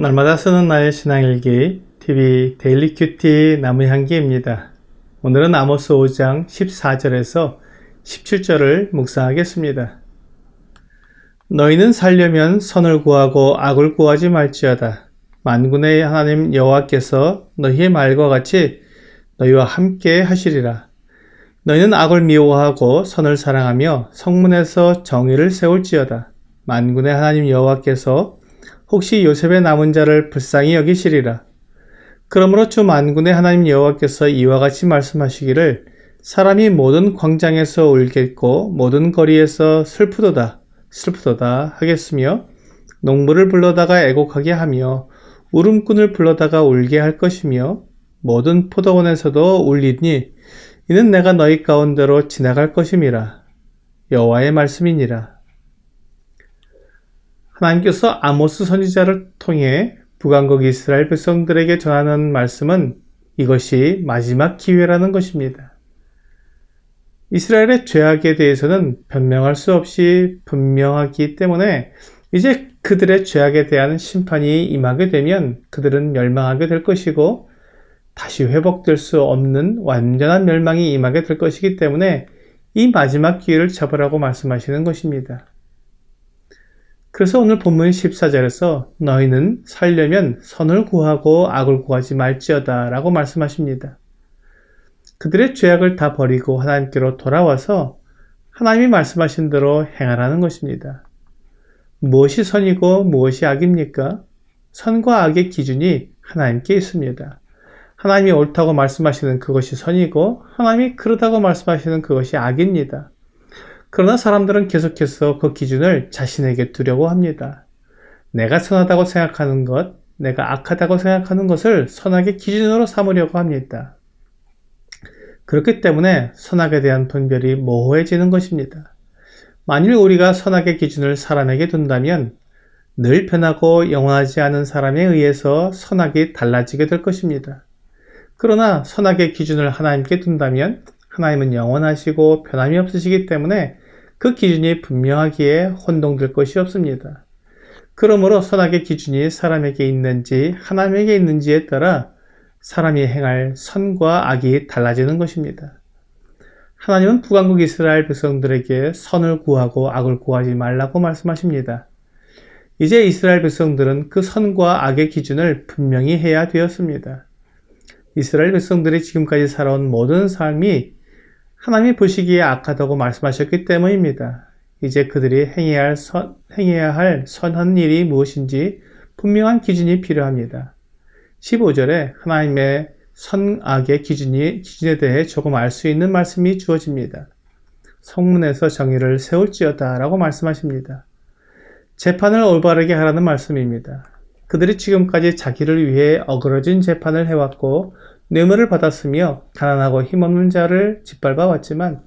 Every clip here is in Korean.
날마다 쓰는 나의 신앙일기 TV 데일리 큐티 나무 향기입니다. 오늘은 아모스 5장 14절에서 17절을 묵상하겠습니다. 너희는 살려면 선을 구하고 악을 구하지 말지어다. 만군의 하나님 여호와께서 너희의 말과 같이 너희와 함께 하시리라. 너희는 악을 미워하고 선을 사랑하며 성문에서 정의를 세울지어다. 만군의 하나님 여호와께서 혹시 요셉의 남은 자를 불쌍히 여기시리라. 그러므로 주 만군의 하나님 여호와께서 이와 같이 말씀하시기를 사람이 모든 광장에서 울겠고 모든 거리에서 슬프도다 슬프도다 하겠으며 농부를 불러다가 애곡하게 하며 울음꾼을 불러다가 울게 할 것이며 모든 포도원에서도 울리니 이는 내가 너희 가운데로 지나갈 것임이라 여호와의 말씀이니라 하나님께서 아모스 선지자를 통해 북왕국 이스라엘 백성들에게 전하는 말씀은 이것이 마지막 기회라는 것입니다. 이스라엘의 죄악에 대해서는 변명할 수 없이 분명하기 때문에 이제 그들의 죄악에 대한 심판이 임하게 되면 그들은 멸망하게 될 것이고 다시 회복될 수 없는 완전한 멸망이 임하게 될 것이기 때문에 이 마지막 기회를 잡으라고 말씀하시는 것입니다. 그래서 오늘 본문 14절에서 너희는 살려면 선을 구하고 악을 구하지 말지어다 라고 말씀하십니다. 그들의 죄악을 다 버리고 하나님께로 돌아와서 하나님이 말씀하신 대로 행하라는 것입니다. 무엇이 선이고 무엇이 악입니까? 선과 악의 기준이 하나님께 있습니다. 하나님이 옳다고 말씀하시는 그것이 선이고 하나님이 그러다고 말씀하시는 그것이 악입니다. 그러나 사람들은 계속해서 그 기준을 자신에게 두려고 합니다. 내가 선하다고 생각하는 것, 내가 악하다고 생각하는 것을 선악의 기준으로 삼으려고 합니다. 그렇기 때문에 선악에 대한 분별이 모호해지는 것입니다. 만일 우리가 선악의 기준을 사람에게 둔다면 늘 변하고 영원하지 않은 사람에 의해서 선악이 달라지게 될 것입니다. 그러나 선악의 기준을 하나님께 둔다면 하나님은 영원하시고 변함이 없으시기 때문에 그 기준이 분명하기에 혼동될 것이 없습니다. 그러므로 선악의 기준이 사람에게 있는지 하나님에게 있는지에 따라 사람이 행할 선과 악이 달라지는 것입니다. 하나님은 북왕국 이스라엘 백성들에게 선을 구하고 악을 구하지 말라고 말씀하십니다. 이제 이스라엘 백성들은 그 선과 악의 기준을 분명히 해야 되었습니다. 이스라엘 백성들이 지금까지 살아온 모든 삶이 하나님이 보시기에 악하다고 말씀하셨기 때문입니다. 이제 그들이 행해야 할, 선, 행해야 할 선한 일이 무엇인지 분명한 기준이 필요합니다. 15절에 하나님의 선악의 기준이, 기준에 대해 조금 알 수 있는 말씀이 주어집니다. 성문에서 정의를 세울지어다 라고 말씀하십니다. 재판을 올바르게 하라는 말씀입니다. 그들이 지금까지 자기를 위해 어그러진 재판을 해왔고 뇌물을 받았으며 가난하고 힘없는 자를 짓밟아 왔지만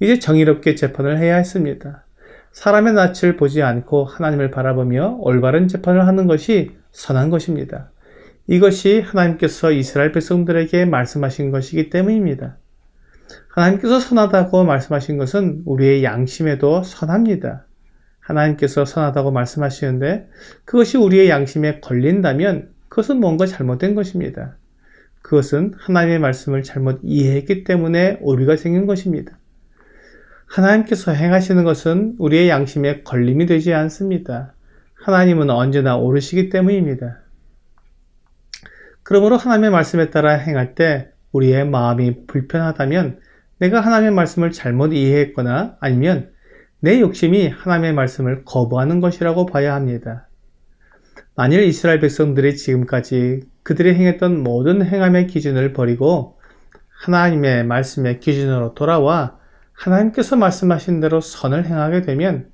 이제 정의롭게 재판을 해야 했습니다. 사람의 낯을 보지 않고 하나님을 바라보며 올바른 재판을 하는 것이 선한 것입니다. 이것이 하나님께서 이스라엘 백성들에게 말씀하신 것이기 때문입니다. 하나님께서 선하다고 말씀하신 것은 우리의 양심에도 선합니다. 하나님께서 선하다고 말씀하시는데 그것이 우리의 양심에 걸린다면 그것은 뭔가 잘못된 것입니다. 그것은 하나님의 말씀을 잘못 이해했기 때문에 오류가 생긴 것입니다. 하나님께서 행하시는 것은 우리의 양심에 걸림이 되지 않습니다. 하나님은 언제나 오르시기 때문입니다. 그러므로 하나님의 말씀에 따라 행할 때 우리의 마음이 불편하다면 내가 하나님의 말씀을 잘못 이해했거나 아니면 내 욕심이 하나님의 말씀을 거부하는 것이라고 봐야 합니다. 만일 이스라엘 백성들이 지금까지 그들이 행했던 모든 행함의 기준을 버리고 하나님의 말씀의 기준으로 돌아와 하나님께서 말씀하신 대로 선을 행하게 되면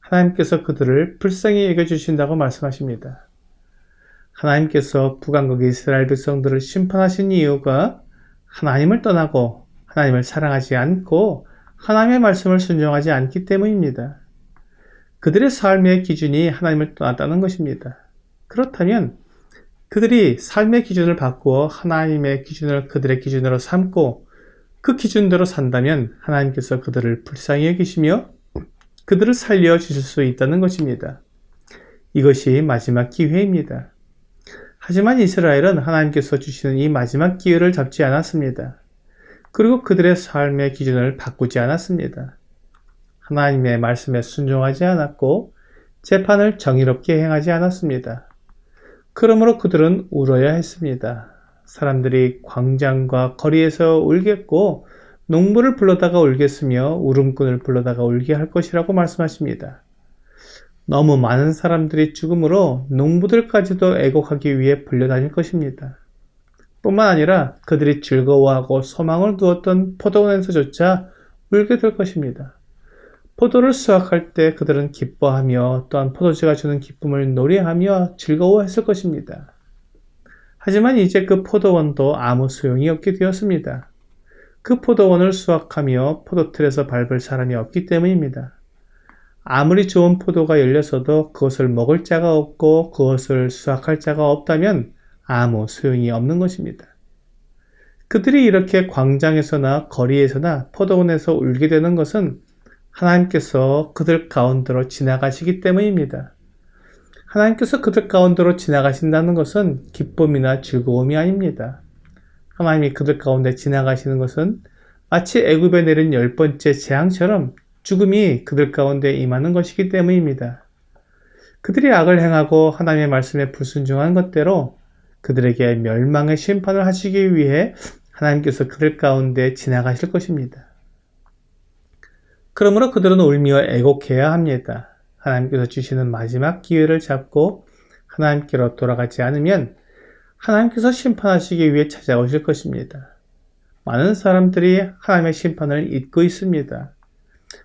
하나님께서 그들을 불쌍히 여겨주신다고 말씀하십니다. 하나님께서 북왕국 이스라엘 백성들을 심판하신 이유가 하나님을 떠나고 하나님을 사랑하지 않고 하나님의 말씀을 순종하지 않기 때문입니다. 그들의 삶의 기준이 하나님을 떠났다는 것입니다. 그렇다면 그들이 삶의 기준을 바꾸어 하나님의 기준을 그들의 기준으로 삼고 그 기준대로 산다면 하나님께서 그들을 불쌍히 여기시며 그들을 살려 주실 수 있다는 것입니다. 이것이 마지막 기회입니다. 하지만 이스라엘은 하나님께서 주시는 이 마지막 기회를 잡지 않았습니다. 그리고 그들의 삶의 기준을 바꾸지 않았습니다. 하나님의 말씀에 순종하지 않았고 재판을 정의롭게 행하지 않았습니다. 그러므로 그들은 울어야 했습니다. 사람들이 광장과 거리에서 울겠고 농부를 불러다가 울겠으며 울음꾼을 불러다가 울게 할 것이라고 말씀하십니다. 너무 많은 사람들이 죽음으로 농부들까지도 애곡하기 위해 불려다닐 것입니다. 뿐만 아니라 그들이 즐거워하고 소망을 두었던 포도원에서조차 울게 될 것입니다. 포도를 수확할 때 그들은 기뻐하며 또한 포도주가 주는 기쁨을 노래하며 즐거워했을 것입니다. 하지만 이제 그 포도원도 아무 소용이 없게 되었습니다. 그 포도원을 수확하며 포도틀에서 밟을 사람이 없기 때문입니다. 아무리 좋은 포도가 열렸어도 그것을 먹을 자가 없고 그것을 수확할 자가 없다면 아무 소용이 없는 것입니다. 그들이 이렇게 광장에서나 거리에서나 포도원에서 울게 되는 것은 하나님께서 그들 가운데로 지나가시기 때문입니다. 하나님께서 그들 가운데로 지나가신다는 것은 기쁨이나 즐거움이 아닙니다. 하나님이 그들 가운데 지나가시는 것은 마치 애굽에 내린 열 번째 재앙처럼 죽음이 그들 가운데 임하는 것이기 때문입니다. 그들이 악을 행하고 하나님의 말씀에 불순종한 것대로 그들에게 멸망의 심판을 하시기 위해 하나님께서 그들 가운데 지나가실 것입니다. 그러므로 그들은 울며 애곡해야 합니다. 하나님께서 주시는 마지막 기회를 잡고 하나님께로 돌아가지 않으면 하나님께서 심판하시기 위해 찾아오실 것입니다. 많은 사람들이 하나님의 심판을 잊고 있습니다.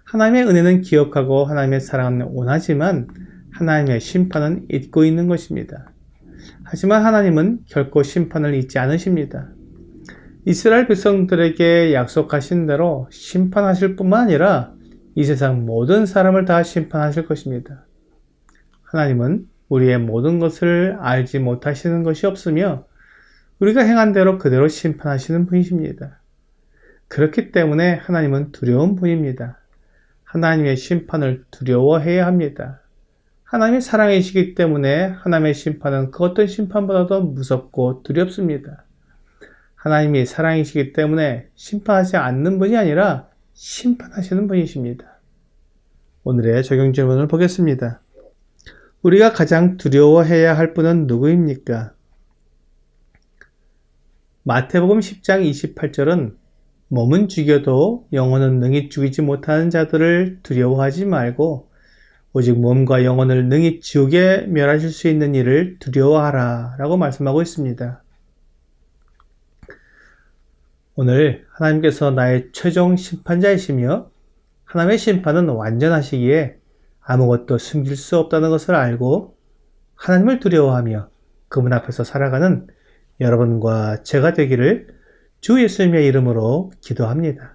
하나님의 은혜는 기억하고 하나님의 사랑은 원하지만 하나님의 심판은 잊고 있는 것입니다. 하지만 하나님은 결코 심판을 잊지 않으십니다. 이스라엘 백성들에게 약속하신 대로 심판하실 뿐만 아니라 이 세상 모든 사람을 다 심판하실 것입니다. 하나님은 우리의 모든 것을 알지 못하시는 것이 없으며 우리가 행한 대로 그대로 심판하시는 분이십니다. 그렇기 때문에 하나님은 두려운 분입니다. 하나님의 심판을 두려워해야 합니다. 하나님의 사랑이시기 때문에 하나님의 심판은 그 어떤 심판보다도 무섭고 두렵습니다. 하나님이 사랑이시기 때문에 심판하지 않는 분이 아니라 심판하시는 분이십니다. 오늘의 적용 질문을 보겠습니다. 우리가 가장 두려워해야 할 분은 누구입니까? 마태복음 10장 28절은 몸은 죽여도 영혼은 능히 죽이지 못하는 자들을 두려워하지 말고 오직 몸과 영혼을 능히 지옥에 멸하실 수 있는 일을 두려워하라 라고 말씀하고 있습니다. 오늘 하나님께서 나의 최종 심판자이시며 하나님의 심판은 완전하시기에 아무것도 숨길 수 없다는 것을 알고 하나님을 두려워하며 그분 앞에서 살아가는 여러분과 제가 되기를 주 예수님의 이름으로 기도합니다.